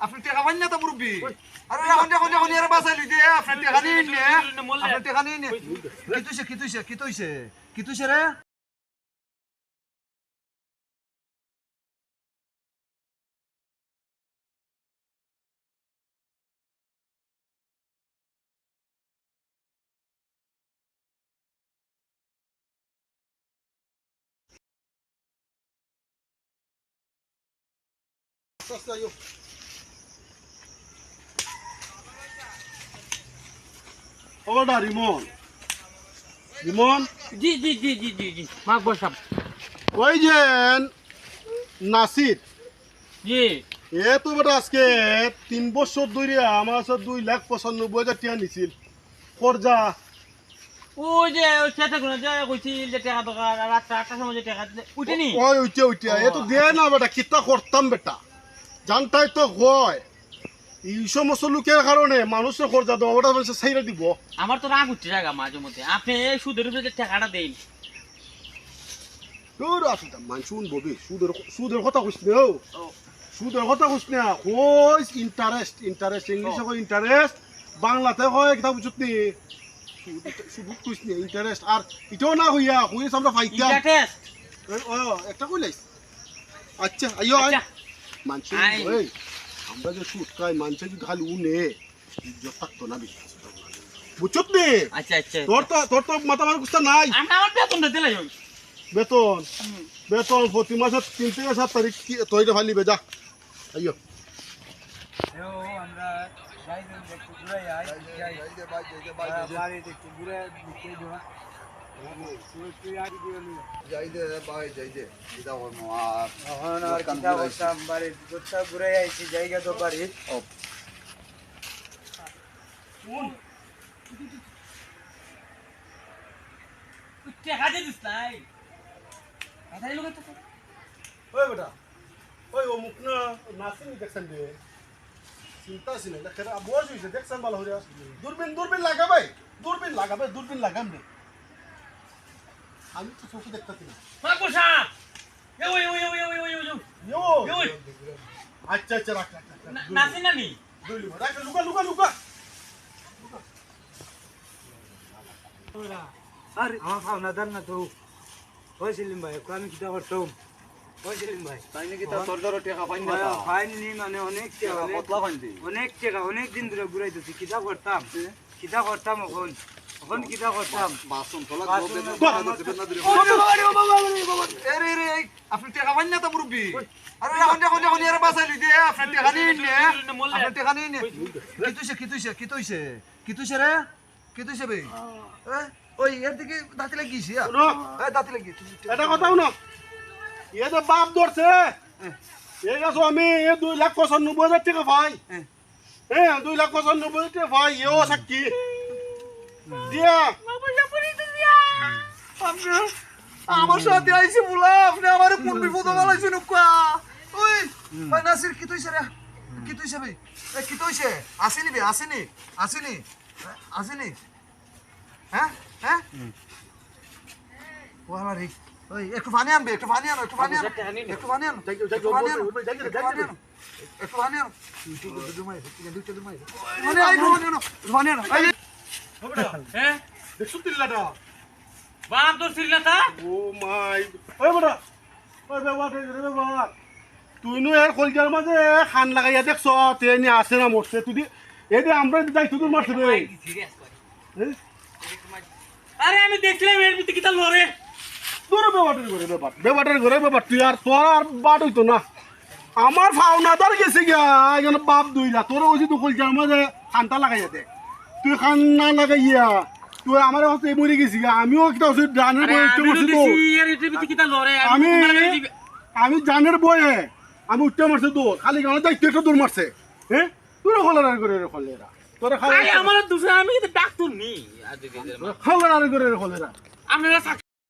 আপনি টাকা পান না তো মুরব্বি আরে এখন এখন এখন এর বাসাই লিদে আপনি টাকা নিন আপনি টাকা নিন নে কি তুইছে কি তুইছে কি তুইছে রে ওটা রিমন রিমন জি জি জি জি জি জি মাক বসাম। ওই যে নাসির। জি। এ তো বেটা আজকে তিন বছর ধরে আমার কাছে দুই লাখ পঁচানব্বই হাজার টাকা নিছিল। খরজা ওই যে সেটা কোনো যে কইছিল যে টাকা দরকার রাত আটটার সময় যে টাকা উঠেনি? ওই উঠে উঠে এ তো দেয় না বেটা কিতা করতাম বেটা। জানতাই তো হয়। এই সমস্ত লোকের কারণে মানুষের খরচা দেওয়া ওটা বলছে সাইরা দিব। আমার তো রাগ উঠছে জায়গা মাঝে মধ্যে। আপনি এই সুদের উপরে যে টাকাটা দেন। তোর আসলে মান শুনব বে সুদের সুদের কথা না। সুদের কথা না কইস ইন্টারেস্ট ইন্টারেস্ট ইংলিশে কই ইন্টারেস্ট বাংলাতে কয় কিতা বুঝত নি। সুদ কইস নি ইন্টারেস্ট আর এটাও না হইয়া কইস আমরা ও একটা কইলাইস। আচ্ছা আইও আচ্ছা। মানছে ওই আমরা যে সুদ খাই মানছে যদি খালি উনে ইজ্জত থাকতো না বেশি। বুঝছত নি আচ্ছা আচ্ছা। তোর তো তোর তো মাথা মার কুস্তা নাই। আমরা আমার বেতনটা দিলাই ওই বেতন? বেতন প্রতি মাসে তিন থেকে সাত তারিখ কি- তৈরি ফালিবে যা। আইও আমরা একটু ঘুরে যাই। একটু ঘুরে দিতে ঘুরে আইছি জায়গা তো বাড়ি তুই টাকা দিয়ে দিস নাই কথা লোক তো ওই বেটা ওই ও মুখ না নাসিনি দেখছেন দে চিন্তা আছে না খেরা বয়স হয়েছে দেখছেন ভালো হইয়া দূরবীন দূরবীন লাগাবে দূরবীন লাগাবে দূরবীন লাগাম রে আমি তো চোখে দেখতেছি না ইয়ো আচ্ছা আচ্ছা রাখ রাখ নাসি রাখ লুকা লুকা লুকা আরে আমার ভাবনা দান না তো ওই সেলিম ভাই আমি কিতা করতাম ওই সেলিম ভাই নাকি তা তোর ধরো টাকা পাইন না তা ফাইন নি মানে অনেক টাকা অনেক টাকা অনেক দিন ধরে ঘুরাইতেছি কিতা করতাম কিতা করতাম এখন এখন কিতা করতাম বাসন তোলা বাসন না দিবে না দিবে ও বাবা রে ও বাবা রে বাবা রে। আরে রে আপনি টাকা পান না তো মুরব্বি আরে এখন এখন এখন এর বাসাই লিদে আপনি টাকা নিন নে আপনি টাকা নিন নে কি তুইছে কি তুইছে কি তুইছে কি তুইছে রে কি তুইছে বে ওই এর দিকে দাঁতি লাগিয়েছি শোনো এ দাঁতি লাগিয়ে এটা কথাও না এ যে বাপ ধরছে এই গেছো আমি এ দুই লাখ পঁচানব্বই হাজার টাকা পাই হ্যাঁ। হ্যাঁ দুই লাখ পঁচানব্বই হাজার টাকা পাই এও সাক্ষী আমার সাথে আইছে বলা আপনি আমার কোন বিপদ বালাইছেন ওই ভাই নাসির কি তুইছে রে কি তুইছে ভাই কি তুইছে আসেনি বে আসেনি আসেনি আসেনি হ্যাঁ হ্যাঁ ওয়ালা রে ওই একটু পানি আনবে একটু পানি আনো একটু পানি আনো একটু পানি আনো একটু পানি আনো একটু পানি আনো একটু আনো মানে একটু আনো হ্যাঁ? দেখছ তিল্লাটা বাপ তোর সিরিলা তা ও মাই। ওই বেটা ওই ব্যবহার রে ব্যবহার। তুই নো এর কলজার মাঝে খান লাগাইয়া দেখছ তে আসে না মরছে। তুই এই যে আমরা যাই তুই মারছে রে। হ্যাঁ? আরে আমি দেখলাম এর ভিতরে কিতা লরে তোর ব্যবহারের ঘরে ব্যাপার। ব্যবহারের ঘরে ব্যাপার। তুই আর তোর আর বাট হইতো না। আমার ফাউনাদার গেছে গিয়া বাপ দুইলা তোর ওই যে তুই কলজার মাঝে খানটা লাগাইয়া দে। তুই কান্না না লাগাইয়া তুই আমার হচ্ছে মরে গেছি আমিও একটা ওষুধ ডানের বই উঠতে বসে তো এর আমি। আমি জানের বয়ে আমি উঠতে মারছে তো খালি গানের দায়িত্ব একটা দৌড় মারছে হ্যাঁ? তোর হলার করে রে খলেরা তোর খালি আমার দুশো আমি ডাক্তার নি। খোলার করে রে খলেরা আপনারা